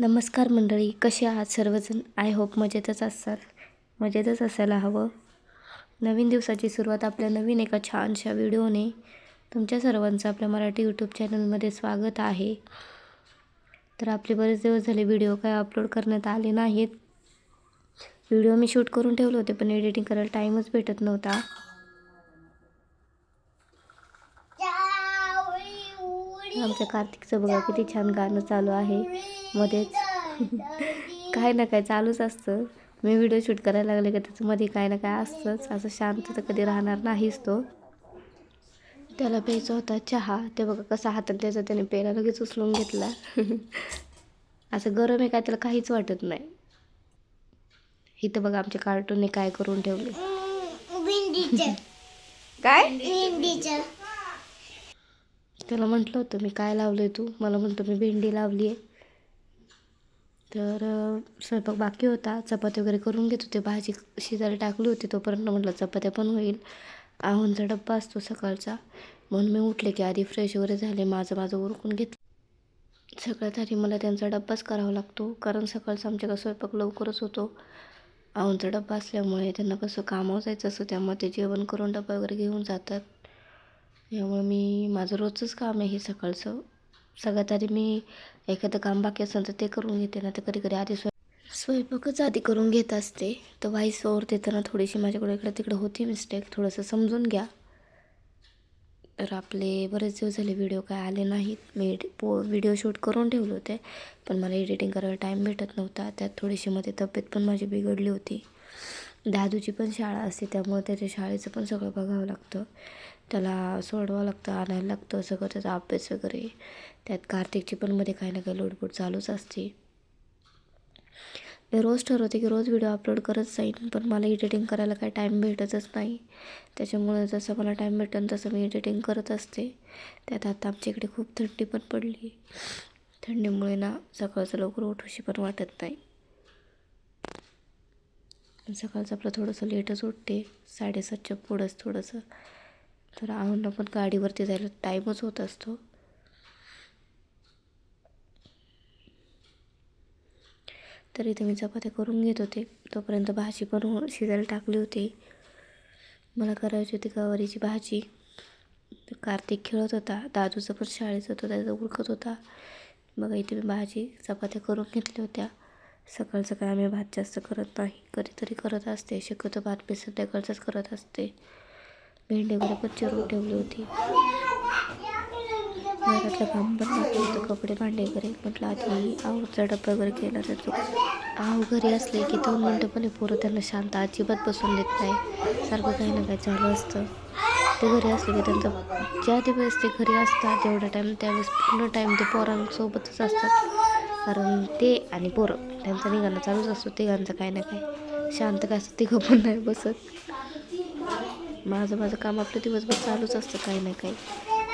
नमस्कार मंडळी कसे आहात सर्वजण? आय होप मजेतच असाल. मजेतच असायला हवं. नवीन दिवसाची सुरुवात आपल्या नवीन एका छानशा व्हिडिओने तुमच्या सर्वांचं आपल्या मराठी यूट्यूब चॅनलमध्ये स्वागत आहे. तर आपले बरेच दिवस झाले व्हिडिओ काय अपलोड करण्यात आले नाहीत. व्हिडिओ मी शूट करून ठेवले होते पण एडिटिंग करायला टाईमच भेटत नव्हता. आमच्या कार्तिकचं बघा किती छान गाणं चालू आहे. मध्येच. काय ना काय चालूच असतं. मी व्हिडिओ शूट करायला लागले का त्याचं मध्ये काय ना काय असतंच. असं शांत तर कधी राहणार नाहीच तो. त्याला प्यायचा होता चहा. ते बघा कसा हातात त्याचा त्याने पेला लगेच उचलून घेतला. असं गरम आहे काय त्याला काहीच वाटत नाही. इथं बघा आमच्या कार्टूनने काय करून ठेवले. काय? त्याला म्हटलं होतं मी काय लावलं आहे तू? मला म्हणतो मी भेंडी लावली आहे तर स्वयंपाक बाकी होता. चपाती वगैरे करून घेत होते. भाजी शिजायला टाकली होती तोपर्यंत म्हटलं चपात्या पण होईल. आहोंचा डब्बा असतो सकाळचा. म्हणून मी उठले की आधी फ्रेश वगैरे झाले. माझं माझं उरकून घेतलं. सगळ्यात आधी मला त्यांचा डब्बाच करावा लागतो. कारण सकाळचा आमच्याकडे स्वयंपाक लवकरच होतो. आहोंचा डब्बा असल्यामुळे त्यांना कसं कामावर जायचं असतं त्यामुळे ते जेवण करून डब्बा वगैरे घेऊन जातात. त्यामुळे मी माझं रोजचंच काम आहे हे सकाळचं. सगळ्यात आधी मी एखादं काम बाकी असेल तर ते करून घेते ना तर कधी कधी आधी स्वयं स्वयंपाकच आधी करून घेत असते. तर व्हाईस ओवर देताना थोडीशी माझ्याकडे इकडं तिकडं होती मिस्टेक थोडंसं समजून घ्या. तर आपले बरेच दिवस झाले व्हिडिओ काय आले नाहीत. मी पो व्हिडिओ शूट करून ठेवले होते पण मला एडिटिंग करायला टाईम भेटत नव्हता. त्यात थोडीशी मध्ये तब्येत पण माझी बिघडली होती. दादूची पण शाळा असते त्यामुळे त्याच्या शाळेचं पण सगळं बघावं लागतं. त्याला सोडवावं लागतं आणायला लागतं सगळं त्याचा अभ्यास वगैरे. त्यात कार्तिकची पण मध्ये काही ना काही लोडबोड चालूच असते. मी रोज ठरवते की रोज व्हिडिओ अपलोड करत जाईन पण मला एडिटिंग करायला काही टाईम भेटतच नाही. त्याच्यामुळे जसं मला टाईम भेटेल तसं मी एडिटिंग करत असते. त्यात आता आमच्या इकडे खूप थंडी पण पडली. थंडीमुळे ना सकाळचं लवकर उठूशी पण वाटत नाही. सकाळचं आपलं थोडंसं लेटच उठते. साडेसातच्या पुढंच थोडंसं. तर आहोंना पण गाडीवरती जायला टाईमच होत असतो. तर इथे मी चपात्या करून घेत होते. तोपर्यंत भाजी पण हो- शिजायला टाकली होती. मला करायची होती गवारीची भाजी. कार्तिक खेळत होता. दादूचं पण शाळेत होतं. त्याचा उरकत होता. बघा इथे मी भाजी चपात्या करून घेतल्या होत्या. सकाळचं काय आम्ही भात जास्त करत नाही. कधीतरी करत असते. शक्यतो भात मी संध्याकाळचाच करत असते. भेंडी वगैरे पण चिरून ठेवली होती. घरातलं काम पण बाकी होतं. कपडे भांडे वगैरे म्हटलं आधी आवचा डब्बा वगैरे केला त्याचं आव घरी असले की दोन मिनटं पण पोरं त्यांना शांत अजिबात बसून देत नाही. सारखं काही ना काही चालू असतं. ते घरी असले की त्यांचं ज्या दिवस ते घरी असतात जेवढा टाईम त्यावेळेस पूर्ण टाईम ते पोरांसोबतच असतात. कारण ते आणि पोरं. त्यांचा निघाणं चालूच असतो तिघांचं काय ना काय शांत काय असतं तिघं पण नाही बसत. माझं माझं काम आपलं दिवसभर चालूच असतं काही ना काही.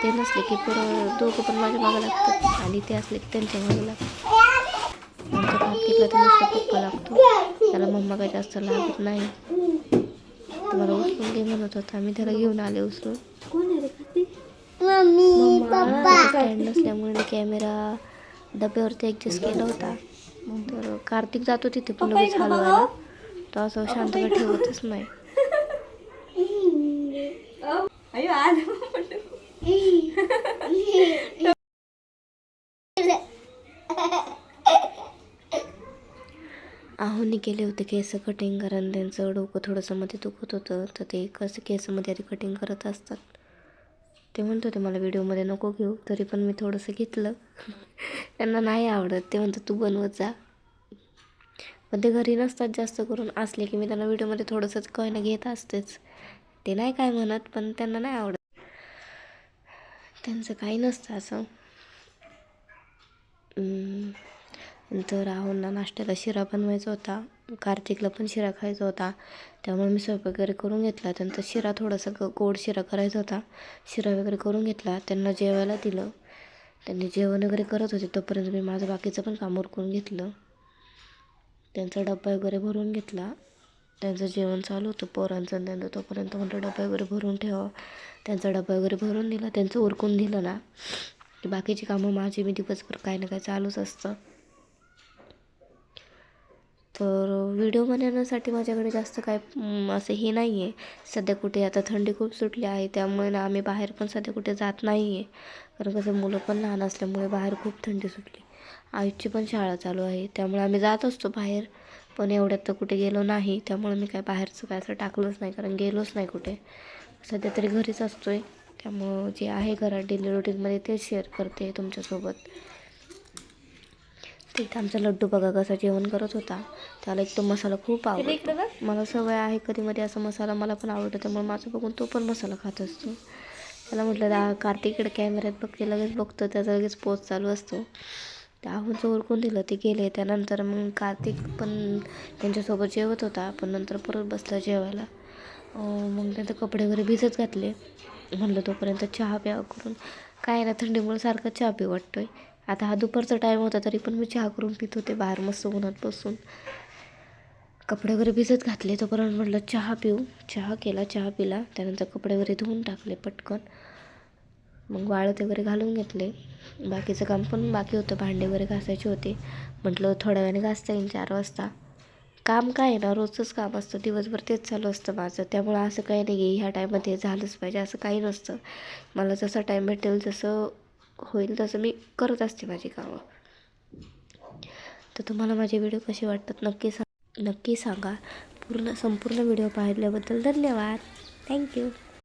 ते नसले की पोरं दोघं पण माझ्या मागं लागतात आणि ते असले की त्यांच्या मागं लागतात. आमच्या कार्तिकला तर नुसता पप्पा लागतो. त्याला मम्मा काही जास्त लागत नाही. तुम्हाला उचलून घे म्हणत होता. मी त्याला घेऊन आले उचलून. नसल्यामुळे कॅमेरा डब्यावरती ॲडजस्ट केला होता. मग तर कार्तिक जातो तिथे पण लगेच हलवायला. तो असं शांतता ठेवतच नाही. आहोनी केले होते केस कटिंग कारण त्यांचं डोकं थोडंसं मध्ये दुखत होतं. तर ते कसं केसमध्ये आधी कटिंग करत असतात. ते म्हणत होते मला व्हिडिओमध्ये नको घेऊ तरी पण मी थोडंसं घेतलं. त्यांना नाही आवडत ते म्हणतात तू बनवत जा. पण ते घरी नसतात जास्त करून असले की मी त्यांना व्हिडिओमध्ये थोडंसंच काही घेत असतेच. ते नाही काय म्हणत पण त्यांना नाही आवडत. त्यांचं काही नसतं असं. नंतर राहुलना नाश्त्याला शिरा बनवायचा होता. कार्तिकला पण शिरा खायचा होता. त्यामुळे मी स्वयंपाक वगैरे करून घेतला. त्यांचा शिरा थोडासा ग गोड शिरा करायचा होता. शिरा वगैरे करून घेतला. त्यांना जेवायला दिलं. त्यांनी जेवण वगैरे करत होते. तोपर्यंत मी माझं बाकीचं पण काम उरकून घेतलं. त्यांचा डब्बा वगैरे भरून घेतला. त्यांचं जेवण चालू होतं. पोरांचं त्यांचं तोपर्यंत म्हणतो डब्बा वगैरे भरून ठेवा. त्यांचा डबा वगैरे भरून दिला. त्यांचं उरकून दिलं ना. की बाकीची कामं माझी. मी दिवसभर काही ना काही चालूच असतं. तर व्हिडिओ बनवण्यासाठी माझ्याकडे जास्त काय असं हे नाही आहे सध्या कुठे आता थंडी खूप सुटली आहे त्यामुळे ना आम्ही बाहेर पण सध्या कुठे जात नाही आहे कारण कसं मुलं पण लहान असल्यामुळे बाहेर खूप थंडी सुटली. आईची पण शाळा चालू आहे त्यामुळे आम्ही जात असतो बाहेर. पण एवढ्यात तर कुठे गेलो नाही त्यामुळे मी काय बाहेरचं काय असं टाकलंच नाही कारण गेलोच नाही कुठे. सध्या तरी घरीच असतो आहे त्यामुळं जे आहे घरात डेली रुटीनमध्ये ते शेअर करते तुमच्यासोबत. तिथं आमचा लड्डू बघा कसा जेवण करत होता. त्याला एक तो मसाला खूप आवडतो. मला सवय आहे कधीमध्ये असा मसाला मला पण आवडतो त्यामुळे माझं बघून तो पण मसाला खात असतो. त्याला म्हटलं दा कार्तिकडे कॅमेऱ्यात बघते लगेच बघतो त्याचा लगेच पोच चालू असतो. त्याहून ओळखून दिलं ते गेले. त्यानंतर मग कार्तिक पण त्यांच्यासोबत जेवत होता पण नंतर परत बसला जेवायला. मग त्यांचे कपडे वगैरे भिजत घातले. म्हणलं तोपर्यंत चहा प्यावं करून. काय ना थंडीमुळे सारखं चहा पिऊ वाटतोय. आता हा दुपारचा टाईम होता तरी पण मी चहा करून पित होते बाहेर मस्त उन्हात बसून. कपडे वगैरे भिजत घातले तोपर्यंत म्हटलं चहा पिऊ. चहा केला चहा पिला. त्यानंतर कपडे वगैरे धुवून टाकले पटकन. मग वाळत वगैरे घालून घेतले. बाकीचं काम पण बाकी होतं. भांडे वगैरे घासायचे होते. म्हटलं थोड्या वेळाने घासता येईल चार वाजता. काम काय आहे ना? रोजचंच काम असतं. दिवसभर तेच चालू असतं माझं. त्यामुळं असं काही नाही की ह्या टाईममध्ये झालंच पाहिजे. असं काही नसतं. मला जसा टाईम भेटेल जसं होईल तसं मी करत असते माझी कामं. तर तुम्हाला माझे व्हिडिओ कसे वाटतात नक्की सांग नक्की सांगा. पूर्ण संपूर्ण व्हिडिओ पाहिल्याबद्दल धन्यवाद. थँक्यू